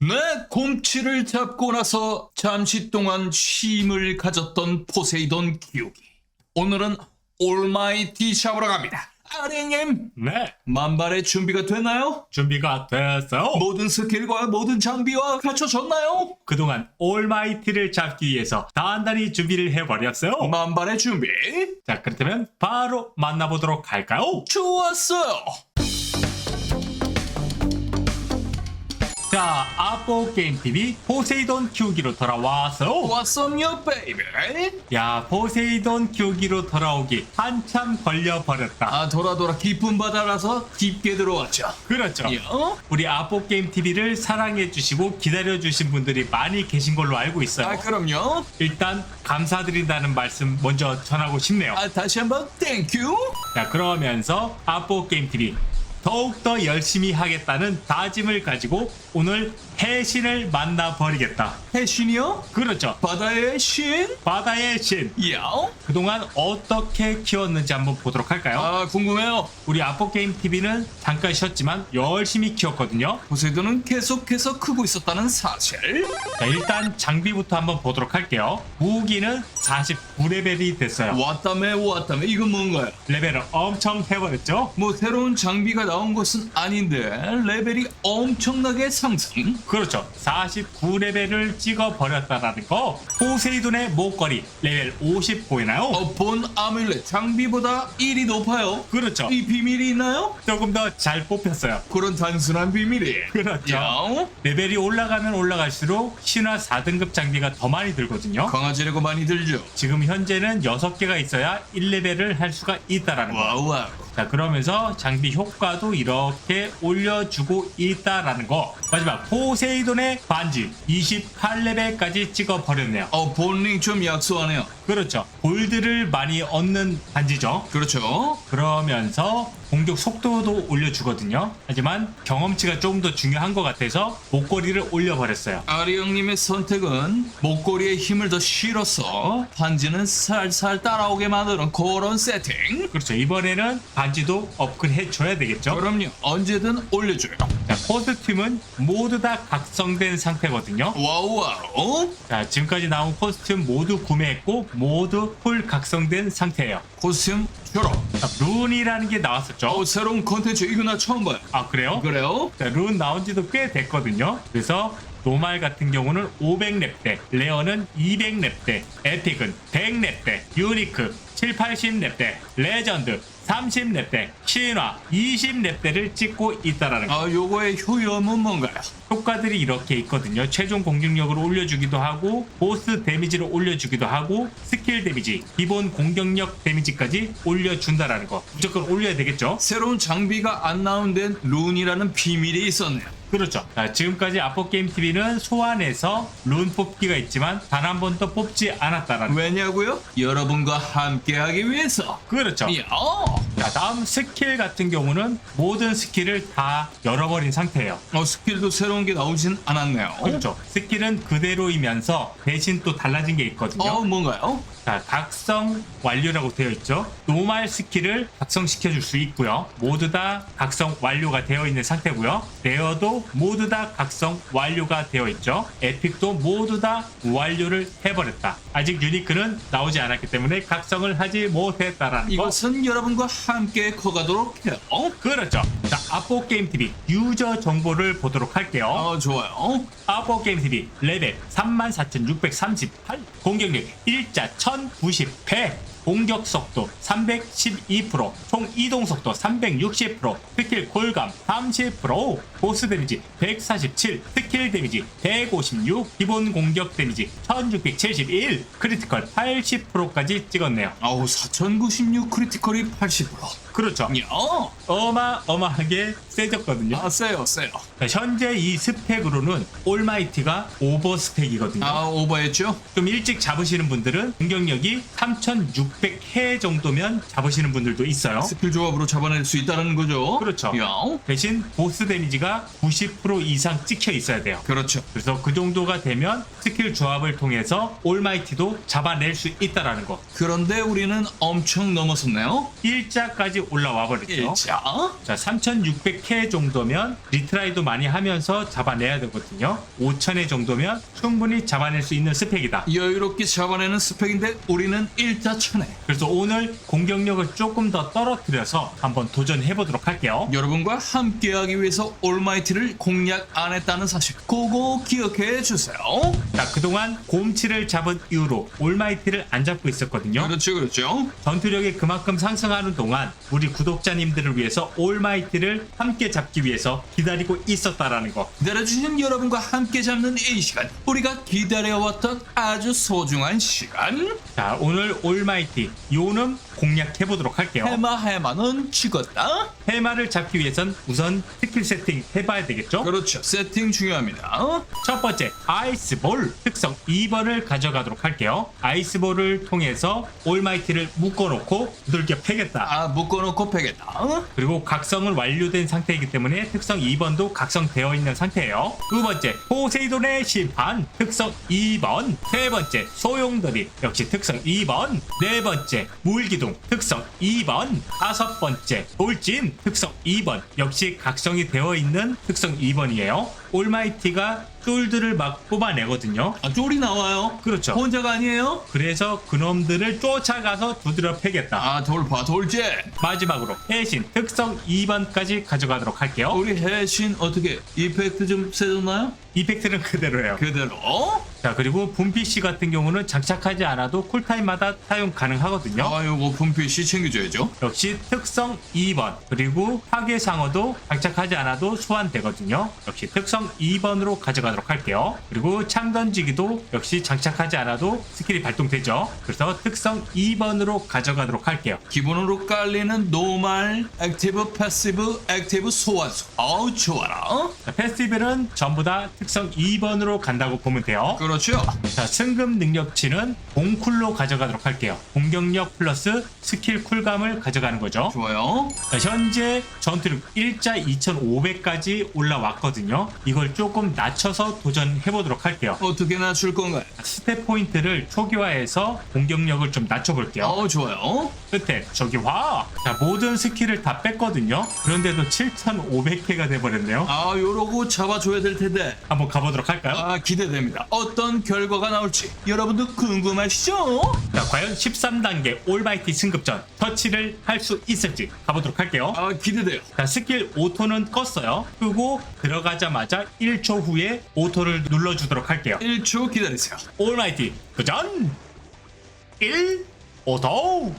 네, 곰치를 잡고 나서 잠시 동안 쉼을 가졌던 포세이돈 기욱이 오늘은 올마이티 잡으러 갑니다. 아랭님, 네, 만발의 준비가 됐나요? 준비가 됐어요. 모든 스킬과 모든 장비와 갖춰졌나요? 그동안 올마이티를 잡기 위해서 단단히 준비를 해버렸어요. 만발의 준비 자, 그렇다면 바로 만나보도록 할까요? 좋았어요. 자, 아포 게임 TV 포세이돈 키우기로 돌아왔어요. 왔었요, 베이비. 야, 포세이돈 키우기로 돌아오기 한참 걸려 버렸다. 아, 돌아 돌아 깊은 바다라서 깊게 들어왔죠. 그렇죠. 요? 우리 아포 게임 TV를 사랑해 주시고 기다려 주신 분들이 많이 계신 걸로 알고 있어요. 아, 그럼요. 일단 감사드린다는 말씀 먼저 전하고 싶네요. 아, 다시 한번 땡큐. 자 그러면서 아포 게임 TV 더욱더 열심히 하겠다는 다짐을 가지고 오늘 해신을 만나버리겠다. 해신이요? 그렇죠. 바다의 신? 바다의 신. 야? 그동안 어떻게 키웠는지 한번 보도록 할까요? 아, 궁금해요. 우리 아포 게임 TV는 잠깐 쉬었지만 열심히 키웠거든요. 포세이돈은 계속해서 크고 있었다는 사실. 자, 일단 장비부터 한번 보도록 할게요. 무기는 49레벨이 됐어요. 왔다매 왔다매 이건 뭔가요? 레벨을 엄청 해버렸죠? 뭐 새로운 장비가 나온 것은 아닌데 레벨이 엄청나게 상승. 그렇죠. 49레벨을 찍어버렸다라는 거. 포세이돈의 목걸이 레벨 50 보이나요? 어, 본 아뮬렛 장비보다 1이 높아요. 그렇죠. 이 비밀이 있나요? 조금 더 잘 뽑혔어요. 그런 단순한 비밀이. 그렇죠. 야? 레벨이 올라가면 올라갈수록 신화 4등급 장비가 더 많이 들거든요. 강아지라고 많이 들죠. 지금 현재는 6개가 있어야 1레벨을 할 수가 있다라는 거. 와우 와우. 자 그러면서 장비 효과도 이렇게 올려주고 있다라는 거. 마지막 포세이돈의 반지. 28레벨까지 찍어버렸네요. 어, 본링 좀 약소하네요. 그렇죠 골드를 많이 얻는 반지죠 그렇죠. 그러면서 공격 속도도 올려주거든요 하지만 경험치가 조금 더 중요한 것 같아서 목걸이를 올려버렸어요 아리 형님의 선택은 목걸이에 힘을 더 실어서 반지는 살살 따라오게 만드는 그런 세팅. 그렇죠 이번에는 반지도 업그레이드 해줘야 되겠죠 그럼요. 언제든 올려줘요. 자 코스튬은 모두 다 각성된 상태거든요 와우 와우. 자, 지금까지 나온 코스튬 모두 구매했고 모두 풀 각성된 상태예요. 코스튬 졸업. 자, 룬이라는 게 나왔었죠. 어, 새로운 컨텐츠 이거 나 처음 봐요. 아 그래요? 그래요? 자, 룬 나온 지도 꽤 됐거든요. 그래서 노말 같은 경우는 500렙대, 레어는 200렙대, 에픽은 100렙대, 유니크 7, 80렙대, 레전드 30렙대, 신화 20렙대를 찍고 있다라는 거. 아, 요거의 효염은 뭔가요? 효과들이 이렇게 있거든요. 최종 공격력을 올려주기도 하고, 보스 데미지를 올려주기도 하고, 스킬 데미지, 기본 공격력 데미지까지 올려준다라는 거. 무조건 올려야 되겠죠? 새로운 장비가 안 나온 데는 룬이라는 비밀이 있었네요. 그렇죠. 자, 지금까지 아포게임 TV는 소환해서 룬 뽑기가 있지만 단 한 번도 뽑지 않았다라는 거. 왜냐고요? 여러분과 함께하기 위해서. 그렇죠. 야, 자, 다음 스킬 같은 경우는 모든 스킬을 다 열어버린 상태예요. 어, 스킬도 새로운 게 나오진 않았네요. 그렇죠. 스킬은 그대로이면서 대신 또 달라진 게 있거든요. 어, 뭔가요? 자, 각성 완료라고 되어 있죠. 노말 스킬을 각성시켜 줄 수 있고요. 모두 다 각성 완료가 되어 있는 상태고요. 레어도 모두 다 각성 완료가 되어 있죠. 에픽도 모두 다 완료를 해버렸다. 아직 유니크는 나오지 않았기 때문에 각성을 하지 못했다라는 거. 이것은 여러분과 함께 커가도록 해요. 그렇죠. 자, 아포 게임 TV 유저 정보를 보도록 할게요. 어, 좋아요. 아포 게임 TV 레벨 34,638 공격력 1자 1,090회 공격 속도 312%, 총 이동 속도 360%, 스킬 골감 30%, 보스 데미지 147, 스킬 데미지 156, 기본 공격 데미지 1671, 크리티컬 80%까지 찍었네요. 아우, 4096 크리티컬이 80%. 그렇죠. 야, 어마어마하게 세졌거든요. 아, 세요, 세요. 자, 현재 이 스펙으로는 올마이티가 오버 스펙이거든요. 아, 오버했죠? 좀 일찍 잡으시는 분들은 공격력이 3600회 정도면 잡으시는 분들도 있어요. 스킬 조합으로 잡아낼 수 있다는 거죠? 그렇죠. 야, 대신 보스 데미지가 90% 이상 찍혀 있어야 돼요. 그렇죠. 그래서 그 정도가 되면 스킬 조합을 통해서 올마이티도 잡아낼 수 있다라는 거. 그런데 우리는 엄청 넘어섰네요. 일자까지 올라와 버렸죠. 일자. 자, 3600K 정도면 리트라이도 많이 하면서 잡아내야 되거든요. 5000회 정도면 충분히 잡아낼 수 있는 스펙이다. 여유롭게 잡아내는 스펙인데 우리는 일자천에 그래서 오늘 공격력을 조금 더 떨어뜨려서 한번 도전해 보도록 할게요. 여러분과 함께하기 위해서 올마이티를 공략 안 했다는 사실 그거 기억해 주세요. 자, 그동안 곰치를 잡은 이후로 올마이티를 안 잡고 있었거든요. 그렇죠, 그렇죠. 전투력이 그만큼 상승하는 동안 우리 구독자님들을 위해서 올마이티를 함께 잡기 위해서 기다리고 있었다라는 거. 기다려주신 여러분과 함께 잡는 이 시간, 우리가 기다려왔던 아주 소중한 시간. 자, 오늘 올마이티 요놈 공략해 보도록 할게요. 해마 해마는 찍었다. 해마를 잡기 위해선 우선 스킬 세팅 해봐야 되겠죠? 그렇죠, 세팅 중요합니다. 첫 번째 아이스볼 특성 2번을 가져가도록 할게요. 아이스볼을 통해서 올마이티를 묶어놓고 두들겨 패겠다. 아, 묶어놓 고 패겠다. 그리고 각성은 완료된 상태이기 때문에 특성 2번도 각성되어 있는 상태예요. 두 번째 포세이돈의 심판 특성 2번. 세 번째 소용돌이 역시 특성 2번. 네 번째 물기둥 특성 2번. 다섯 번째 돌진 특성 2번 역시 각성이 되어 있는 특성 2번이에요. 올마이티가 쫄들을 막 뽑아내거든요. 아, 쫄이 나와요. 그렇죠. 혼자가 아니에요? 그래서 그놈들을 쫓아가서 두드려 패겠다. 아, 돌파, 돌진. 마지막으로 해신 특성 2번까지 가져가도록 할게요. 우리 해신 어떻게 이펙트 좀 세졌나요? 이펙트는 그대로예요. 그대로. 자 그리고 분피씨 같은 경우는 장착하지 않아도 쿨타임마다 사용 가능하거든요. 아, 요거 분필씨 챙겨줘야죠. 역시 특성 2번 그리고 파괴상어도 장착하지 않아도 소환되거든요. 역시 특성 2번으로 가져가도록 할게요. 그리고 창 던지기도 역시 장착하지 않아도 스킬이 발동되죠. 그래서 특성 2번으로 가져가도록 할게요. 기본으로 깔리는 노말, 액티브, 패시브, 액티브 소환수. 아우 좋아라. 자, 페스티벌은 전부 다 특성 2번으로 간다고 보면 돼요. 그렇죠. 자, 승급 능력치는 공쿨로 가져가도록 할게요. 공격력 플러스 스킬 쿨감을 가져가는 거죠. 좋아요. 자, 현재 전투력 1자 2500까지 올라왔거든요. 이걸 조금 낮춰서 도전해 보도록 할게요. 어떻게 낮출 건가요? 스텝 포인트를 초기화해서 공격력을 좀 낮춰볼게요. 어 좋아요. 끝에 초기화. 자, 모든 스킬을 다 뺐거든요. 그런데도 7500개가 돼버렸네요. 아 요러고 잡아줘야 될 텐데. 한번 가보도록 할까요? 아 기대됩니다. 어떤 결과가 나올지 여러분도 궁금하시죠? 자, 과연 13단계 올마이티 승급전 터치를 할 수 있을지 가보도록 할게요. 아 기대돼요. 자, 스킬 오토는 껐어요. 끄고 들어가자마자 1초 후에 오토를 눌러주도록 할게요. 1초 기다리세요. 올마이티 도전! 1 오토!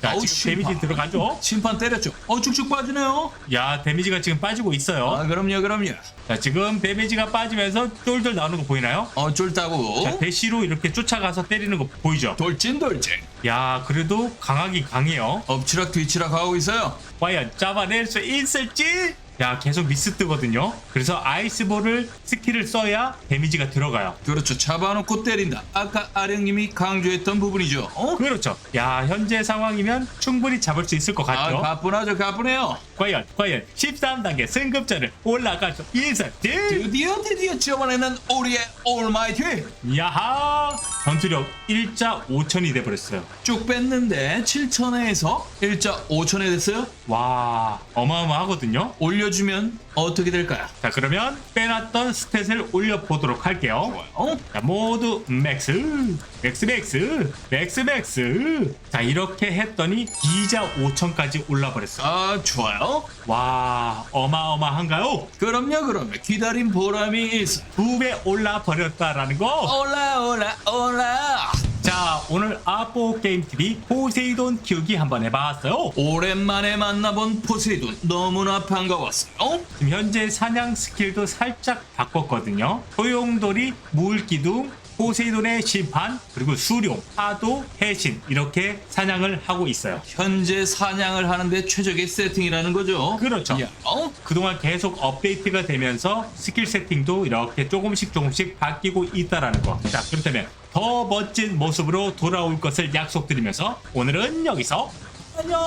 자, 아우, 지금 데미지 심판. 들어가죠? 심판 때렸죠. 어 쭉쭉 빠지네요. 야, 데미지가 지금 빠지고 있어요. 아 그럼요 그럼요. 자, 지금 데미지가 빠지면서 쫄쫄 나오는 거 보이나요? 어 쫄다고. 자, 대시로 이렇게 쫓아가서 때리는 거 보이죠? 돌진 돌진. 야, 그래도 강하긴 강해요. 엎치락 뒤치락 하고 있어요. 과연 잡아낼 수 있을지? 야 계속 미스 뜨거든요 그래서 아이스볼을 스킬을 써야 데미지가 들어가요 그렇죠. 잡아놓고 때린다. 아까 아령님이 강조했던 부분이죠. 어? 그렇죠 야 현재 상황이면 충분히 잡을 수 있을 것 아 같죠 가뿐하죠 가뿐해요. 과연 과연 13단계 승급전을 올라갈 수 있을지 드디어 드디어 잡아내는 우리의 올마이티. 야하 전투력 1자 5천이 돼버렸어요 쭉 뺐는데 7천회에서 1자 5천회 됐어요. 와 어마어마하거든요 올려 주면 어떻게 될까요? 자 그러면 빼놨던 스탯을 올려보도록 할게요 어? 자, 모두 맥스, 맥스, 맥스, 맥스, 맥스. 자, 이렇게 했더니 2자 5천까지 올라버렸어. 아 좋아요. 와, 어마어마한가요? 그럼요 그럼요. 기다린 보람이 있어. 두 배 올라버렸다라는 거. 올라 올라 올라. 자, 오늘 아포 게임 TV 포세이돈 키우기 한번 해봤어요. 오랜만에 만나본 포세이돈 너무나 반가웠어요. 지금 현재 사냥 스킬도 살짝 바꿨거든요. 소용돌이, 물기둥, 포세이돈의 심판, 그리고 수룡, 파도, 해신 이렇게 사냥을 하고 있어요. 현재 사냥을 하는데 최적의 세팅이라는 거죠. 그렇죠. 야, 어? 그동안 계속 업데이트가 되면서 스킬 세팅도 이렇게 조금씩 조금씩 바뀌고 있다라는 거. 자, 그렇다면 더 멋진 모습으로 돌아올 것을 약속드리면서 오늘은 여기서 안녕!